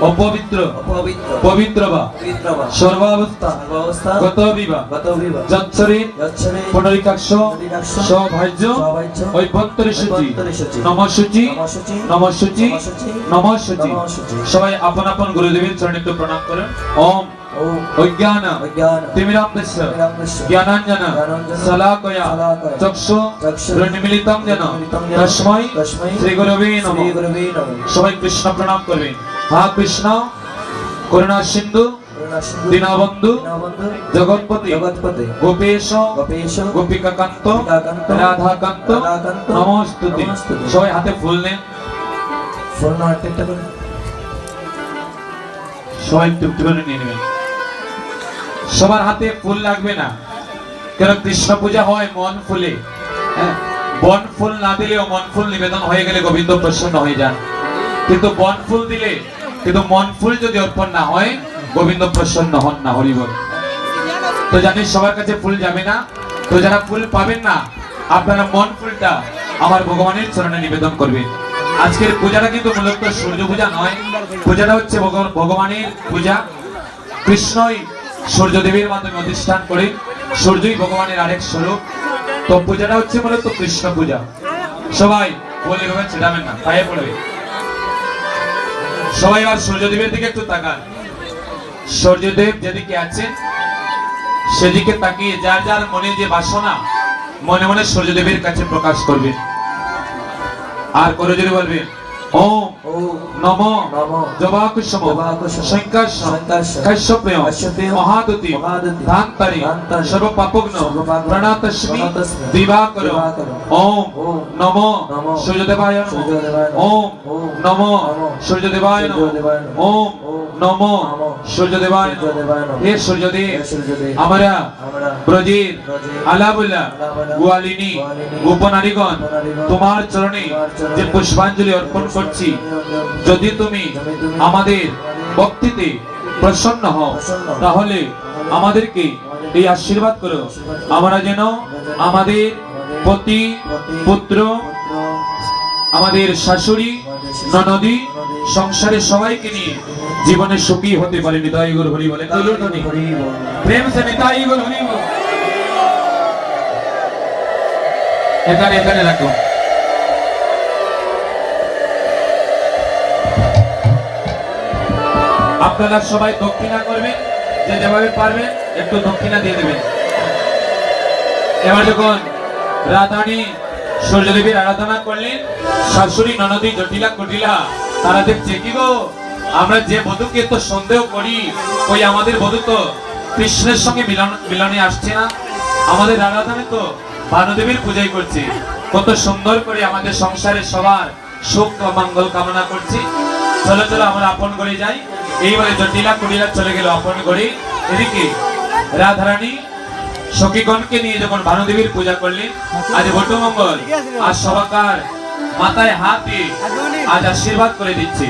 অপবিত্র। অপবিত্র। পবিত্র বা। পবিত্র বা। সর্বাবস্থা। সর্বাবস্থা। গত বিবা গত যৎসরী। যচ্ছরে পুনরিকাক্ষ। সভাজ্য। সভাজ্য। সূচি নমসূচি। নমসূচি। নমসূচি। সবাই আপন আপন গুরুদেবের চরণে একটু প্রণাম করুন। ওম। অজ্ঞান। তিমিরাম্বস্য জ্ঞানাঞ্জন। শলাকয়া। চক্ষু। শ্রী গুরবে নমঃ। শ্রী গুরবে নমঃ। সবাই কৃষ্ণ প্রণাম করবেন। হা কৃষ্ণ করুণা সিন্ধু দীনবন্ধু জগৎপতি গোপেশ গোপিকাকান্ত গোপিকাকান্ত রাধাকান্ত রাধাকান্ত নমস্তুতি। সবাই হাতে ফুল নেন। ফোন নাম্বার একটা করে সবাই একটু একটু করে নিয়ে নেবেন। সবার হাতে ফুল লাগবে না। কেন কৃষ্ণ পূজা হয় মন ফুলে? হ্যাঁ? বন ফুল না দিলেও মন ফুল নিবেদন হয়ে গেলে গোবিন্দ প্রসন্ন হয়ে যান। কিন্তু বন ফুল দিলে কিন্তু মন ফুল যদি অর্পণ না হয় গোবিন্দ প্রসন্ন হন না, হরিবল। তো জানি সবার কাছে ফুল যাবে না। তো যারা ফুল পাবেন না, আপনারা মন ফুলটা আমার ভগবানের চরণে নিবেদন করবেন। আজকের পূজাটা কিন্তু মূলত সূর্য পূজা নয়, পূজাটা হচ্ছে ভগবানের পূজা। কৃষ্ণই সূর্যদেবের মাধ্যমে অধিষ্ঠান করে, সূর্যই ভগবানের আরেক স্বরূপ। তো পূজাটা হচ্ছে মূলত কৃষ্ণ পূজা। সবাই বলে এভাবে ছেড়াবেন না, পায়ে পড়বে। সবাই আর সূর্যদেবের দিকে একটু তাকান। সূর্যদেব যেদিকে আছেন সেদিকে তাকিয়ে যার যার মনে যে বাসনা, মনে মনে সূর্যদেবের কাছে প্রকাশ করবেন। আর করে যদি বলবেন সূর্যদেবায় ওম নম সূর্যদেবায় হে সূর্যদেব আমরা আমরা ব্রজের ব্রজের আলাবুল্লাহ আলাবুল্লাহ, গোয়ালিনী গোয়ালিনী, গোপনারীগণ গোপনারীগণ, তোমার চরণে তোমার চরণে যে পুষ্পাঞ্জলি অর্পণ করছি। যদি তুমি আমাদের ভক্তিতে প্রসন্ন হও, তাহলে আমাদেরকে এই আশীর্বাদ করো। আমরা যেন আমাদের পতি, পুত্র, আমাদের শাশুড়ি, ননদী, সংসারের সবাইকে নিয়ে জীবনে সুখী হতে পারে। নিতাই গুরু হরি বলে কলুটনি হরি প্রেম সে নিতাই গুরু হরি এখানে এখানে রাখো। আপনারা সবাই দক্ষিণা করবেন, যে যেভাবে পারবেন, একটু দক্ষিণা দিয়ে দেবেন। এবার যখন রাধারানী সূর্যদেবীর আরাধনা করলেন। শাশুড়ি ননদী জটিলা কুটিলা, তারা দেখছে, কি গো, আমরা যে বধূকে তো সন্দেহ করি, ওই আমাদের বধূ তো কৃষ্ণের সঙ্গে মিলন আসছে না। আমাদের আরাধনে তো ভানুদেবীর পূজাই করছি। কত সুন্দর করে আমাদের সংসারে সবার সুখ মঙ্গল কামনা করছি। চলো চলো, আমরা আপন করে যাই। এইবারে জটিলা কুড়িলা চলে গেল অপন করে। এদিকে রাধারানী সখীগণকে নিয়ে যখন ভানুদেবীর পূজা করলেন আজ বটমঙ্গল আজ সবাকার মাথায় হাত দিয়ে আজ আশীর্বাদ করে দিচ্ছে।